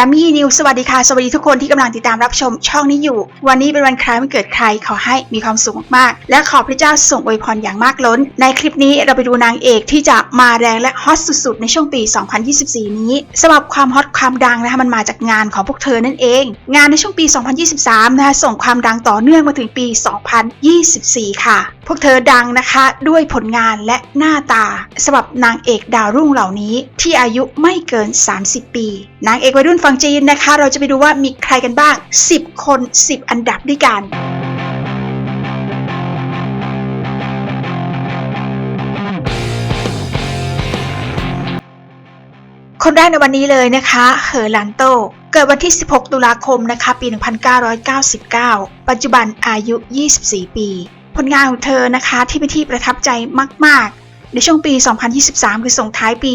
รมมี่นิวสวัสดีค่ะ สวัสดีทุกคนที่กำลังติดตามรับชมช่องนี้อยู่ วันนี้เป็นวันคล้ายวันเกิดใครขอให้มีความสุขมากๆ และขอพระเจ้าส่งอวยพรอย่างมากล้น ในคลิปนี้เราไปดูนางเอกที่จะมาแรงและฮอตสุดๆ ในช่วงปี 2024 นี้สำหรับความฮอตความดังนะคะมันมาจากงานของพวกเธอนั่นเอง งานในช่วงปี 2023 นะคะส่งความดังต่อเนื่องมาถึงปี 2024 ค่ะ วกเธอดังนะคะด้วยผลงานและหน้าตาสำหรับนางเอกดาวรุ่งเหล่านี้ ที่อายุไม่เกิน 30 ปี นางเอกวัยรุ่นฝั่งจีนนะคะ เราจะไปดูว่ามีใครกันบ้าง 10 คน 10 อันดับด้วยกันคนแรกในวันนี้เลยนะคะเฮอร์ลันโต เกิดวันที่ 16 ตุลาคมนะคะ ปี 1999 ปัจจุบันอายุ 24 ปี ลงานของเธอนะคะที่เป็นที่ประทับใจมาก ๆ ในช่วงปี 2023 คือส่งท้ายปี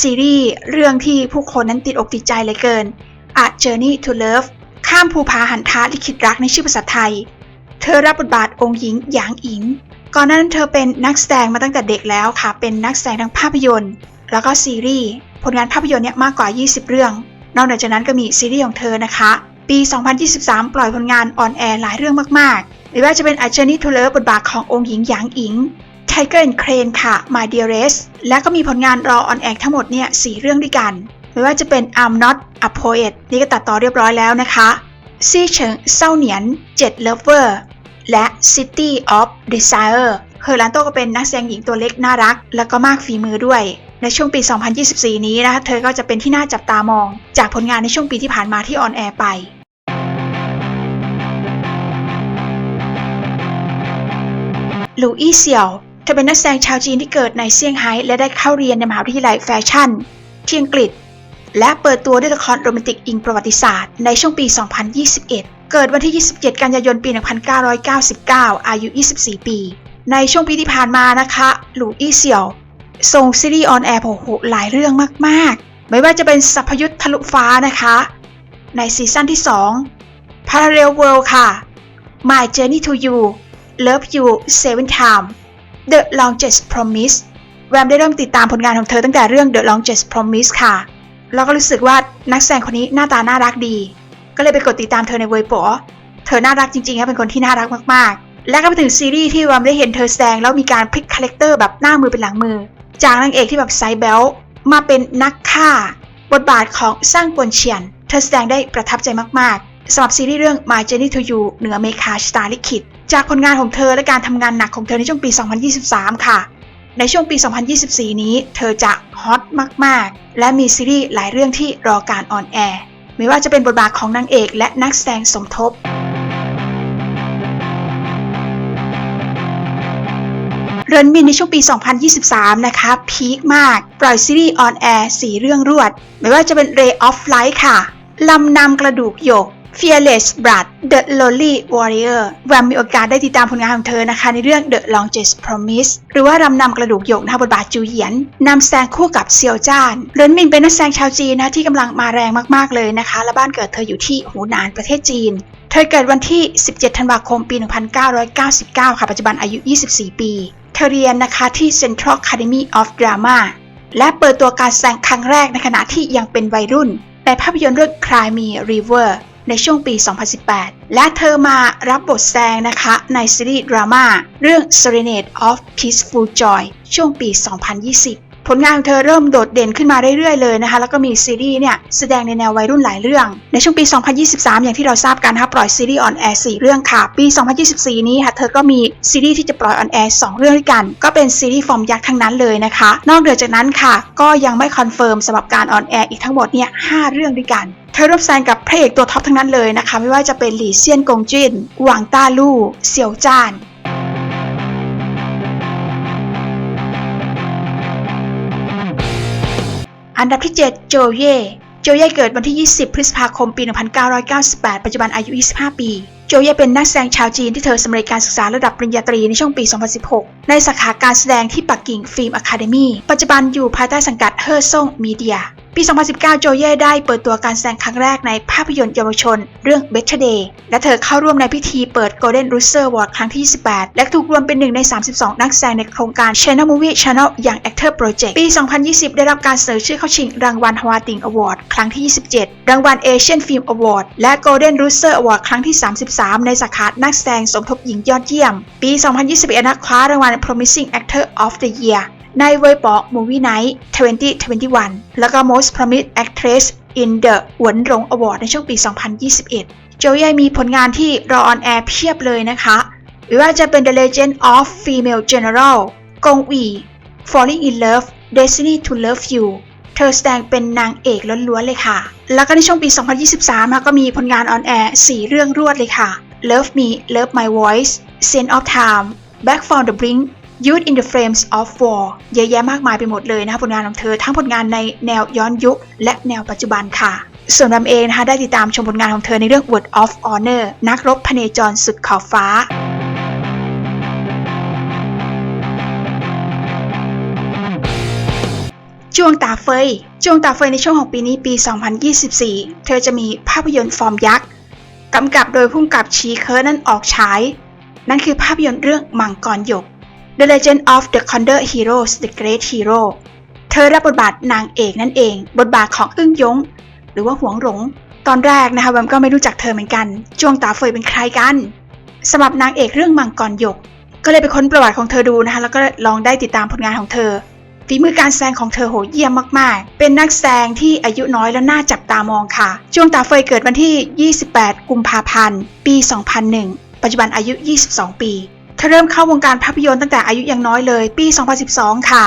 ซีรีส์เรื่องที่ผู้คนนั้นติดอกติดใจเลยเกิน A Journey to Love ข้ามภูผาหันท้าลิขิตรักในชื่อภาษาไทย เธอรับบทบาทองค์หญิงหยางอิง ก่อนหน้านั้นเธอเป็นนักแสดงมาตั้งแต่เด็กแล้วค่ะ เป็นนักแสดงทางภาพยนตร์ แล้วก็ซีรีส์ ผลงานภาพยนตร์เนี่ยมากกว่า 20 เรื่อง นอกจากนั้นก็มีซีรีส์ของเธอนะคะ ปี 2023 ปล่อยผลงานออนแอร์หลายเรื่องมากๆ ไม่ว่าจะเป็น A Journey to Love บทบาทขององค์หญิงหยางอิง Tiger and Crane ค่ะ My Dearest และก็มีผลงานรอออนแอร์ทั้งหมดเนี่ยสเรื่องด้วยกัน ไม่ว่าจะเป็น I'm Not a Poet นี่ก็ตัดต่อเรียบร้อยแล้วนะคะซี่เฉิงเศร้าเหนียนเจ็ด Lover และ City of Desire เฮอร์ลันโตก็เป็นนักแสดงหญิงตัวเล็กน่ารัก แล้วก็มากฝีมือด้วย ในช่วงปี 2024 นี้นะคะ เธอก็จะเป็นที่น่าจับตามอง จากผลงานในช่วงปีที่ผ่านมาที่ออนแอร์ไป หลูอี้เซียว เธอเป็นนักแสดงชาวจีนที่เกิดในเซี่ยงไฮ้และได้เข้าเรียนในมหาวิทยาลัยแฟชั่น ที่อังกฤษ และเปิดตัวด้วยละครโรแมนติกอิงประวัติศาสตร์ในช่วงปี 2021 เกิดวันที่ 27 กันยายนปี 1999 อายุ 24 ปี ในช่วงปีที่ผ่านมานะคะหลูอี้เซียวส่งซีรีส์ออนแอร์โหหลายเรื่องมากๆ ไม่ว่าจะเป็นสัพพยุทธ์ทะลุฟ้านะคะ ในซีซั่นที่ 2 Parallel World ค่ะ My Journey to You Love You Seven Time The Longest Promise แวมได้เริ่มติดตามผลงานของเธอตั้งแต่เรื่อง The Longest Promise ค่ะ แล้วก็รู้สึกว่านักแสดงคนนี้หน้าตาน่ารักดี ก็เลยไปกดติดตามเธอในเว็บปอเธอน่ารักจริงๆครับเป็นคนที่น่ารักมากๆ และก็ไปถึงซีรีส์ที่แวมได้เห็นเธอแสดงแล้วมีการพลิกคาแรคเตอร์แบบหน้ามือเป็นหลังมือ จากนางเอกที่แบบไซเบลมาเป็นนักฆ่า บทบาทของสร้างกวนเฉียน เธอแสดงได้ประทับใจมากๆสำหรับซีรีส์เรื่อง My Journey to You เหนือเมคาชตาลิขิต จากผลงานของเธอและการทำงานหนักของเธอในช่วงปี 2023 ค่ะ ในช่วงปี 2024 นี้ เธอจะฮอตมาก ๆ และมีซีรีส์หลายเรื่องที่รอการออนแอร์ ไม่ว่าจะเป็นบทบาทของนางเอกและนักแสดงสมทบ เรินมินในช่วงปี 2023 นะคะพีคมาก ปล่อยซีรีส์ออนแอร์4เรื่องรวด ไม่ว่าจะเป็น Ray of Light ค่ะ ลำนำกระดูกหยก Fearless Blood The Lonely Warrior แวมมีโอกาสได้ติดตามผลงานของเธอนะคะ ในเรื่อง The Longest Promise หรือว่ารำนำกระดูกหยกนะคะบทบาทจูเหยียนนำแสดงคู่กับเซียวจ้านเรินมินเป็นนักแสดงชาวจีนนะที่กำลังมาแรงมากๆเลยนะคะ และบ้านเกิดเธออยู่ที่หูหนานประเทศจีนเธอเกิดวันที่ 17 ธันวาคม ปี 1999 ค่ะ ปัจจุบันอายุ 24 ปี เธอเรียนนะคะที่ Central Academy of Drama และเปิดตัวการแสดงครั้งแรกในขณะที่ยังเป็นวัยรุ่น ในภาพยนตร์เรื่อง Cry Me a River ในช่วงปี 2018 และเธอมารับบทแสดงนะคะในซีรีส์ดราม่าเรื่อง Serenade of Peaceful Joy ช่วงปี 2020ผลงานของเธอเริ่มโดดเด่นขึ้นมาเรื่อยๆเลยนะคะ แล้วก็มีซีรีส์เนี่ยแสดงในแนววัยรุ่นหลายเรื่อง ในช่วงปี 2023 อย่างที่เราทราบกันนะคะปล่อยซีรีส์ออนแอร์4เรื่องค่ะ ปี 2024 นี้ค่ะเธอก็มีซีรีส์ที่จะปล่อยออนแอร์2เรื่องด้วยกัน ก็เป็นซีรีส์ฟอร์มยักษ์ทั้งนั้นเลยนะคะ นอกเหนือจากนั้นค่ะ ก็ยังไม่คอนเฟิร์มสำหรับการออนแอร์อีกทั้งหมดเนี่ย5เรื่องด้วยกันเธอร่วมแสดงกับ พระเอกตัวท็อปทั้งนั้นเลยนะคะ ไม่ว่าจะเป็นหลี่เซียนกงจินหวางต้าลู่เซียวจ้านอันดับที่ 7 โจเย่โจเย่เกิดวันที่ 20 พฤษภาคม ปี 1998 ปัจจุบันอายุ 25 ปี โจเย่เป็นนักแสดงชาวจีนที่เธอสำเร็จการศึกษาระดับปริญญาตรีในช่วงปี 2016 ในสาขาการแสดงที่ปักกิ่งฟิล์มอะคาเดมีปัจจุบันอยู่ภายใต้สังกัดเฮอร์ซ่งมีเดีย ปี 2019 โจเย่ได้เปิดตัวการแสดงครั้งแรกในภาพยนตร์เยาวชน เรื่อง Better Day และเธอเข้าร่วมในพิธีเปิด Golden Rooster Award ครั้งที่ 28 และถูกรวมเป็นหนึ่งใน 32 นักแสดงในโครงการ Channel Movie Channel Young Actor Project ปี 2020 ได้รับการเสนอชื่อเข้าชิงรางวัลฮวาติงอวอร์ดครั้งที่ 27 รางวัล Asian Film Award และ Golden Rooster Award ครั้งที่ 33 ในสาขานักแสดงสมทบหญิงยอดเยี่ยม ปี 2021 นักคว้ารางวัล Promising Actor of the Year ในเวยบอก Movie Night 2021 แล้วก็ Most Promised Actress in the หวนหลง Award ในช่วงปี 2021 โจเย่มีผลงานที่รอออนแอร์เพียบเลยนะคะ หรือว่าจะเป็น The Legend of Female General กงหวี Falling in Love Destiny to Love You เธอแสดงเป็นนางเอกล้วนๆเลยค่ะ แล้วก็ในช่วงปี 2023 ก็มีผลงานออนแอร์4เรื่องรวดเลยค่ะ Love Me Love My Voice Scent of Time Back from the Brink Youth in the Flames of War เยอะแยะมากมายไปหมดเลยนะคะผลงานของเธอ ทั้งผลงานในแนวย้อนยุค และแนวปัจจุบันค่ะ ส่วนรำเองนะคะได้ติดตามชมผลงานของเธอในเรื่อง Word of Honor นักรบพเนจรสุดขอบฟ้าจวงตาเฟยจวงตาเฟยในช่วงของปีนี้ปี 2024 เธอจะมีภาพยนตร์ฟอร์มยักษ์กำกับโดยผู้กำกับชีเคิร์นั่นออกฉาย นั่นคือภาพยนตร์เรื่องมังกรหยก The Legend of the Condor Heroes The Great Hero เธอรับบทบาทนางเอกนั่นเอง บทบาทของอึ้งยง หรือว่าหวงหลง ตอนแรกนะคะแวมก็ไม่รู้จักเธอเหมือนกัน จวงตาเฟยเป็นใครกันสำหรับนางเอกเรื่องมังกรหยก ก็เลยไปค้นประวัติของเธอดูนะคะแล้วก็ลองได้ติดตามผลงานของเธอฝีมือการแสดงของเธอโหเยี่ยมมากๆ เป็นนักแสดงที่อายุน้อยและน่าจับตามองค่ะจวงตาเฟยเกิดวันที่ 28 กุมภาพันธ์ ปี 2001 ปัจจุบันอายุ 22 ปี เธอเริ่มเข้าวงการภาพยนตร์ตั้งแต่อายุยังน้อยเลย ปี 2012 ค่ะ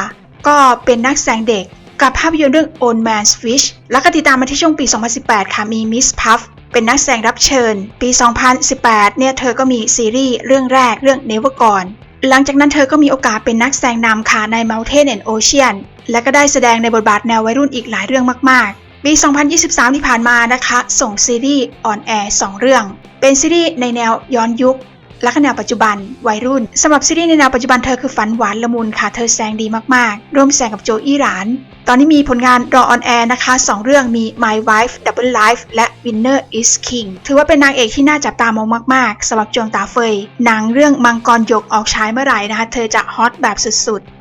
ก็เป็นนักแสดงเด็กกับภาพยนตร์เรื่อง Old Man's Fish แล้วก็ติดตามมาที่ช่วงปี 2018 ค่ะมี Miss Puff เป็นนักแสดงรับเชิญ ปี 2018 เนี่ยเธอก็มีซีรีส์เรื่องแรกเรื่อง Never Gone หลังจากนั้นเธอก็มีโอกาสเป็นนักแสดงนำค่ะใน Mountain and Ocean และก็ได้แสดงในบทบาทแนววัยรุ่นอีกหลายเรื่องมาก ๆ ปี 2023 ที่ผ่านมานะคะ ส่งซีรีส์ออนแอร์2เรื่อง เป็นซีรีส์ในแนวย้อนยุค ละก็แนวปัจจุบัน วัยรุ่นสำหรับซีรีส์ในแนวปัจจุบันเธอคือฝันหวานละมุนค่ะ เธอแสดงดีมากๆ ร่วมแสดงกับโจอี้หลาน ตอนนี้มีผลงานรอออนแอร์นะคะ 2 เรื่องมี My Wife Double Life และ Winner is King ถือว่าเป็นนางเอกที่น่าจับตามองมากๆสำหรับจวงตาเฟยหนังเรื่องมังกรยกออกฉายเมื่อไหร่นะคะ เธอจะฮอตแบบสุดๆ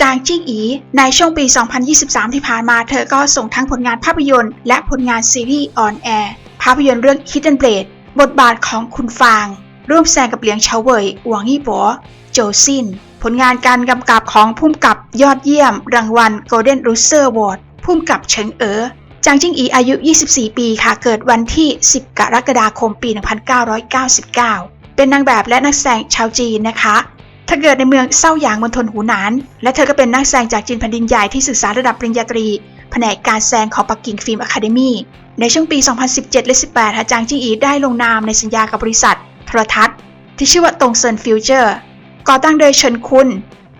จางจิ้งอี ในช่วงปี 2023 ที่ผ่านมาเธอก็ส่งทั้งผลงานภาพยนตร์ และผลงานซีรีส์ออนแอร์ ภาพยนตร์เรื่อง Hidden Blade บทบาทของคุณฟาง ร่วมแสดงกับเหลียงเฉาเวยหวงยี่ปัวโจซิน ผลงานการกำกับของพุ่มกับยอดเยี่ยม รางวัล Golden Rooster Award พุ่มกับเฉิงเอ๋อจางจิ้งอีอายุ 24 ปีค่ะ เกิดวันที่ 10 กรกฎาคม ปี 1999 เป็นนางแบบและนักแสดงชาวจีนนะคะ ธอเกิดในเมืองเซาหยางมณฑลหูหนาน และเธอก็เป็นนักแสดงจากจีนแผ่นดินใหญ่ที่ศึกษาระดับปริญญาตรี แผนกการแสดงของปักกิ่งฟิล์มอะคาเดมีในช่วงปี 2017 และ 18ฮะจางจิงอีได้ลงนามในสัญญากับบริษัท โทรทัศน์ ที่ชื่อว่าตงเซินฟิวเจอร์ก่อตั้งโดยเฉินคุน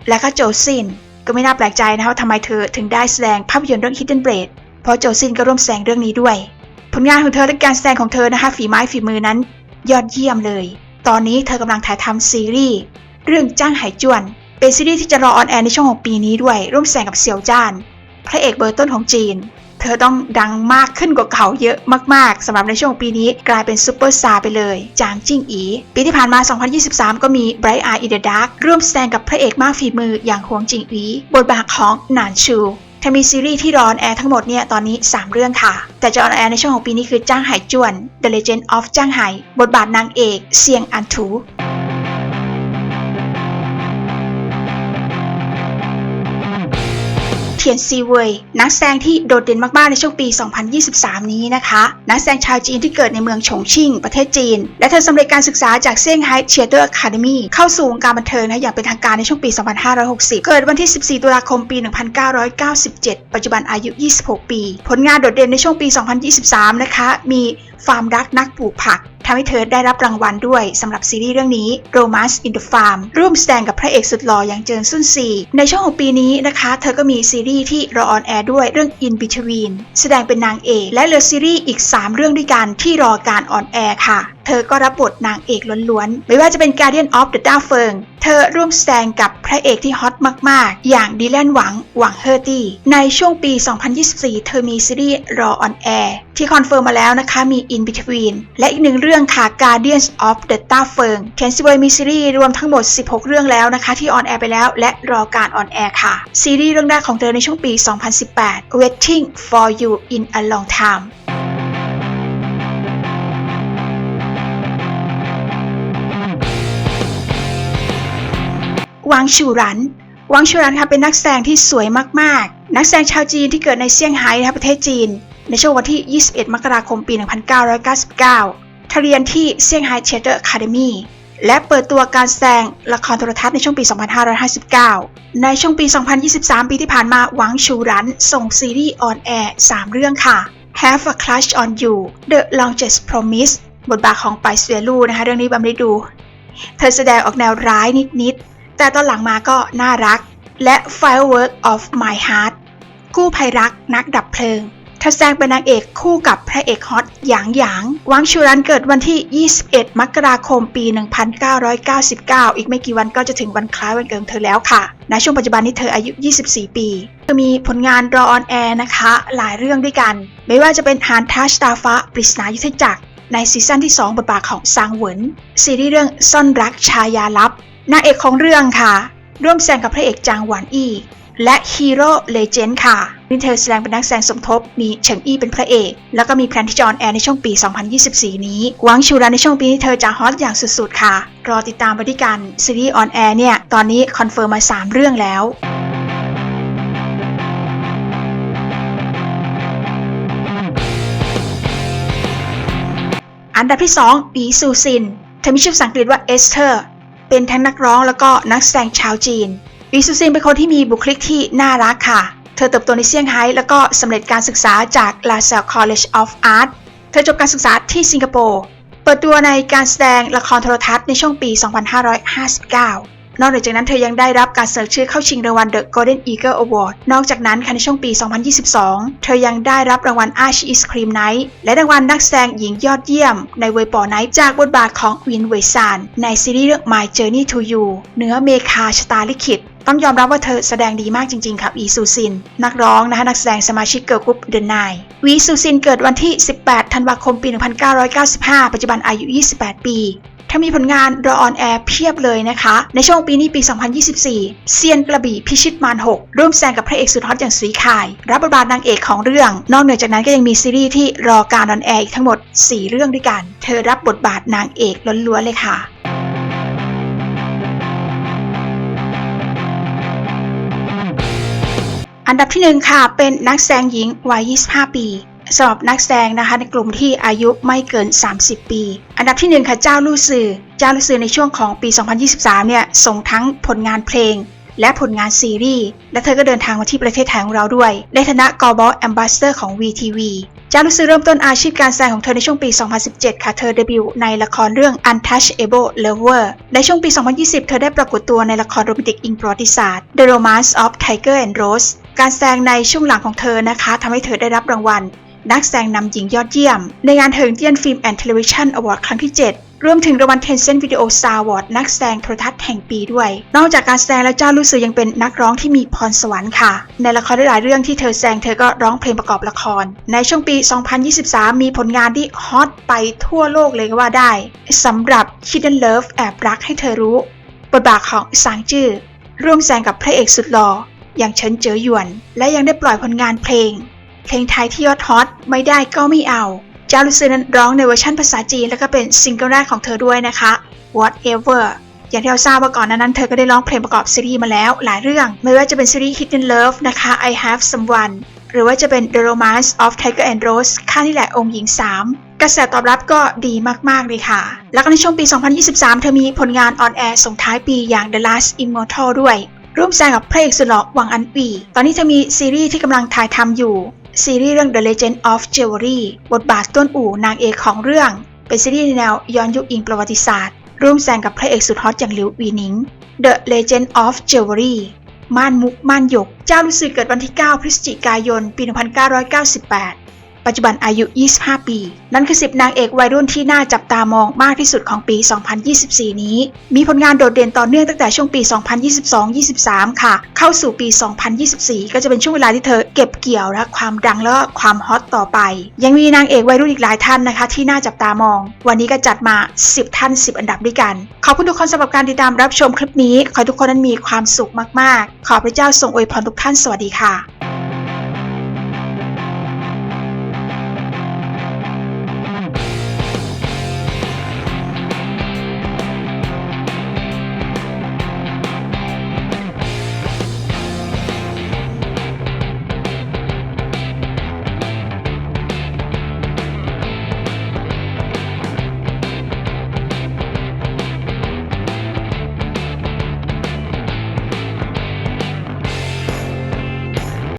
และก็โจซิน ก็ไม่น่าแปลกใจนะคะว่าทำไมเธอถึงได้แสดงภาพยนตร์เรื่อง Hidden Blade เพราะโจซินก็ร่วมแสดงเรื่องนี้ด้วย ผลงานของเธอและการแสดงของเธอนะคะฝีไม้ฝีมือนั้น ยอดเยี่ยมเลย ตอนนี้เธอกำลังถ่ายทำซีรีส์ เรื่องจ้างไหจวน เป็นซีรีส์ที่จะรอออนแอร์ในช่วงของปีนี้ด้วย ร่วมแสดงกับเซียวจ้าน พระเอกเบอร์ต้นของจีน เธอต้องดังมากขึ้นกว่าเขาเยอะมากๆสำหรับในช่วงปีนี้กลายเป็นซูเปอร์สตาร์ไปเลย จางจิ้งอี ปีที่ผ่านมา 2023 ก็มี Bright Eye in the Dark ร่วมแสดงกับพระเอกมากฝีมืออย่างหวงจิงอีบทบาทของหนานชูเธอมีซีรีส์ที่รอออนแอร์ทั้งหมดเนี่ยตอนนี้ 3 เรื่องค่ะ แต่จะออนแอร์ในช่วงของปีนี้คือจ้างไหจวน The Legend of จ้างไหบทบาทนางเอก เซียงอันถู เทียนซีเวยนักแสดงที่โดดเด่นมากๆในช่วงปี 2023 นี้นะคะ นักแสดงชาวจีนที่เกิดในเมืองฉงชิ่ง ประเทศจีน และเธอสำเร็จการศึกษาจากเซี่ยงไฮ้เชียเตอร์อะคาเดมีเข้าสู่วงการบันเทิงนะอย่างเป็นทางการในช่วงปี 2560 เกิดวันที่ 14 ตุลาคมปี 1997 ปัจจุบันอายุ 26 ปี ผลงานโดดเด่นในช่วงปี 2023 นะคะ มี ฟาร์มรักนักปลูกผักทำให้เธอได้รับรางวัลด้วยสำหรับซีรีส์เรื่องนี้ Romance in the Farm ร่วมแสดงกับพระเอกสุดหล่ออย่างเจินซุนซี ในช่วงของปีนี้นะคะ เธอก็มีซีรีส์ที่รอออนแอร์ด้วยเรื่อง In Between แสดงเป็นนางเอกและเหลือซีรีส์อีก 3 เรื่องด้วยกันที่รอการออนแอร์ค่ะ ธอก็รับบทนางเอกล้วนๆ ไม่ว่าจะเป็น Guardian of the d a r f e r n เธอร่วมแสดงกับพระเอกที่ฮอตมากๆ อย่างดิแลนหวังหวังเฮอร์ตี้ ในช่วงปี 2024 เธอมีซีรีส์รอออนแอร์ที่คอนเฟิร์มมาแล้วนะคะ มี In Between และอีกหนึ่งเรื่องค่ะ Guardians of the d a r f e r n เคนซิเวมีซีรีส์รวมทั้งหมด 16 เรื่องแล้วนะคะ ที่ออนแอร์ไปแล้ว และรอการออนแอร์ค่ะ ซีรีส์เรื่องแรกของเธอในช่วงปี 2018 Waiting for You in a Long Time วังชูรันวังชูรันค่ะเป็นนักแสดงที่สวยมากๆ นักแสดงชาวจีนที่เกิดในเซี่ยงไฮ้นะคะประเทศจีน ในช่วงวันที่ 21 มกราคม ปี 1999เธอเรียนที่เซี่ยงไฮ้เทเตอร์คาเดมีและเปิดตัวการแสดงละครโทรทัศน์ในช่วงปี 2559 ในช่วงปี 2023 ปีที่ผ่านมาหวังชูรันส่งซีรีส์ออนแอร์3เรื่องค่ะ Have a Crush on You The Longest Promise บทบาทของไปเสวียลูนะคะเรื่องนี้บัมได้ดู เธอแสดงออกแนวร้ายนิดๆ แต่ตอนหลังมาก็น่ารัก และ Firework of My Heart กู้ภัยรักนักดับเพลิงเธอแสดงเป็นนางเอกคู่กับพระเอกฮอตหยางหยางวังชูรันเกิดวันที่ 21 มกราคมปี 1999 อีกไม่กี่วันก็จะถึงวันคล้ายวันเกิดเธอแล้วค่ะณช่วงปัจจุบันนี้เธออายุ 24 ปีเธอมีผลงานรอออนแอร์นะคะ หลายเรื่องด้วยกัน ไม่ว่าจะเป็นหานทัชตาฟ้าปริศนายุทธจักรในซีซั่นที่ 2 บทบาทของซางเหวินซีรีส์เรื่องซ่อนรักชายาลับ นางเอกของเรื่องค่ะ ร่วมแสดงกับพระเอกจางหวานอี้และฮีโร่เลเจนด์ค่ะนี่เธอแสดงเป็นนักแสดงสมทบ มีเฉิงอี้เป็นพระเอก แล้วก็มีแพลนที่จะออนแอร์ในช่วงปี 2024 นี้หวังชูรันในช่วงปีนี้เธอจะฮอตอย่างสุดๆ ค่ะ รอติดตามไปด้วยกันซีรีส์ออนแอร์เนี่ย ตอนนี้คอนเฟิร์มมา 3 เรื่องแล้วอันดับที่2อีซูซิน เธอมีชื่อภาษาอังกฤษว่าเอสเธอร์ เป็นทั้งนักร้องแล้วก็นักแสดงชาวจีนอีซูซิงเป็นคนที่มีบุคลิกที่น่ารักค่ะ เธอเติบโตในเซี่ยงไฮ้แล้วก็สำเร็จการศึกษาจาก La Salle College of Art เธอจบการศึกษาที่สิงคโปร์ เปิดตัวในการแสดงละครโทรทัศน์ในช่วงปี 2559 นอกจากนั้นเธอยังได้รับการเสนอชื่อเข้าชิงรางวัล The Golden Eagle Award นอกจากนั้นค่ะในช่วงปี 2022 เธอยังได้รับรางวัล Archie Ice Cream Night และรางวัลนักแสดงหญิงยอดเยี่ยม ในเวปอไนท์จากบทบาทของวินเวซานในซีรีส์เรื่อง My Journey to You เนื้อเมคาชะตาลิขิตต้องยอมรับว่าเธอแสดงดีมากจริงๆครับอีซูซิน นักร้องนะคะนักแสดงสมาชิกเกิร์ลกรุ๊ปเดอะไนวีซูซินเกิดวันที่ 18 ธันวาคม ปี 1995 ปัจจุบันอายุ 28 ปี ถ้ามีผลงานรอออนแอร์เพียบเลยนะคะ ในช่วงปีนี้ปี 2024 เซียนกระบี่พิชิตมาร6ร่วมแสดงกับพระเอกสุดฮอตอย่างสุยคาย รับบทบาทนางเอกของเรื่อง นอกเหนือจากนั้นก็ยังมีซีรีส์ที่รอการออนแอร์อีกทั้งหมด 4 เรื่องด้วยกัน เธอรับบทบาทนางเอกล้วนๆเลยค่ะอันดับที่หนึ่งค่ะ เป็นนักแสดงหญิงวัย 25 ปี สำหรับนักแสดงนะคะในกลุ่มที่อายุไม่เกิน 30 ปี อันดับที่ 1 ค่ะเจ้าลู่ซือเจ้าลู่ซือในช่วงของปี 2023 เนี่ยส่งทั้งผลงานเพลง และผลงานซีรีส์ และเธอก็เดินทางมาที่ประเทศไทยของเราด้วย ในฐานะ Global Ambassador ของ VTV เจ้าลู่ซือเริ่มต้นอาชีพการแสดงของเธอในช่วงปี 2017 ค่ะ เธอเดบิวต์ในละครเรื่อง Untouchable Lover ในช่วงปี 2020 เธอได้ปรากฏตัวในละครโรแมนติกอิงประวัติศาสตร์ The Romance of Tiger and Rose การแสดงในช่วงหลังของเธอนะคะทำให้เธอได้รับรางวัล นักแสดงนำหญิงยอดเยี่ยม ในงานเทิงเจียนฟิล์มแอนด์เทเลวิชันอวอร์ดครั้งที่ 7 รวมถึงรางวัล Tencent Video Star Award นักแสดงโทรทัศน์แห่งปีด้วย นอกจากการแสดงแล้วเจ้าลูซือยังเป็นนักร้องที่มีพรสวรรค์ค่ะ ในละครหลายเรื่องที่เธอแสดงเธอก็ร้องเพลงประกอบละคร ในช่วงปี 2023 มีผลงานที่ฮอตไปทั่วโลกเลยก็ว่าได้สำหรับ Hidden Love แอบรักให้เธอรู้ บทบาทของซางจื้อร่วมแสดงกับพระเอกสุดหล่ออย่างเฉินเจ๋อหยวน และยังได้ปล่อยผลงานเพลง เพลงไทยที่ยอดฮอตไม่ได้ก็ไม่เอา เจ้าลูซือนั้นร้องในเวอร์ชันภาษาจีน แล้วก็เป็นซิงเกิลแรกของเธอด้วยนะคะ Whatever อย่างที่เราทราบว่าก่อนนานั้นเธอก็ได้ร้องเพลงประกอบซีรีส์มาแล้วหลายเรื่อง ไม่ว่าจะเป็นซีรีส์ Hidden Love นะคะ I Have Someone หรือว่าจะเป็น The Romance of Tiger and Rose ค่านี่แหละองค์หญิง 3 กระแสตอบรับก็ดีมากๆเลยค่ะ แล้วก็ในช่วงปี 2023 เธอมีผลงานออนแอร์ส่งท้ายปีอย่าง The Last Immortal ด้วย ร่วมแสดงกับพระเอกสุดหล่อหวังอันปี ตอนนี้เธอมีซีรีส์ที่กำลังถ่ายทำอยู่ ซีรีส์เรื่อง The Legend of Jewelry บทบาทต้นอู่นางเอกของเรื่อง เป็นซีรีส์แนวย้อนยุคอิงประวัติศาสตร์ ร่วมแสดงกับพระเอกสุดฮอตอย่างหลิวอีหนิง The Legend of Jewelry ม่านมุกม่านหยก เจ้ารู้สึกเกิดวันที่ 9 พฤศจิกายน ปี 1998 ปัจจุบันอายุ 25 ปี นั่นคือ 10 นางเอกวัยรุ่นที่น่าจับตามองมากที่สุดของปี 2024 นี้ มีผลงานโดดเด่นต่อเนื่องตั้งแต่ช่วงปี 2022-23 ค่ะ เข้าสู่ปี 2024 ก็จะเป็นช่วงเวลาที่เธอเก็บเกี่ยวและความดังและความฮอตต่อไป ยังมีนางเอกวัยรุ่นอีกหลายท่านนะคะ ที่น่าจับตามอง วันนี้ก็จัดมา 10 ท่าน 10 อันดับด้วยกัน ขอบคุณทุกคนสำหรับการติดตามรับชมคลิปนี้ ขอให้ทุกคนนั้นมีความสุขมาก ๆ ขอพระเจ้าทรงอวยพรทุกท่าน สวัสดีค่ะ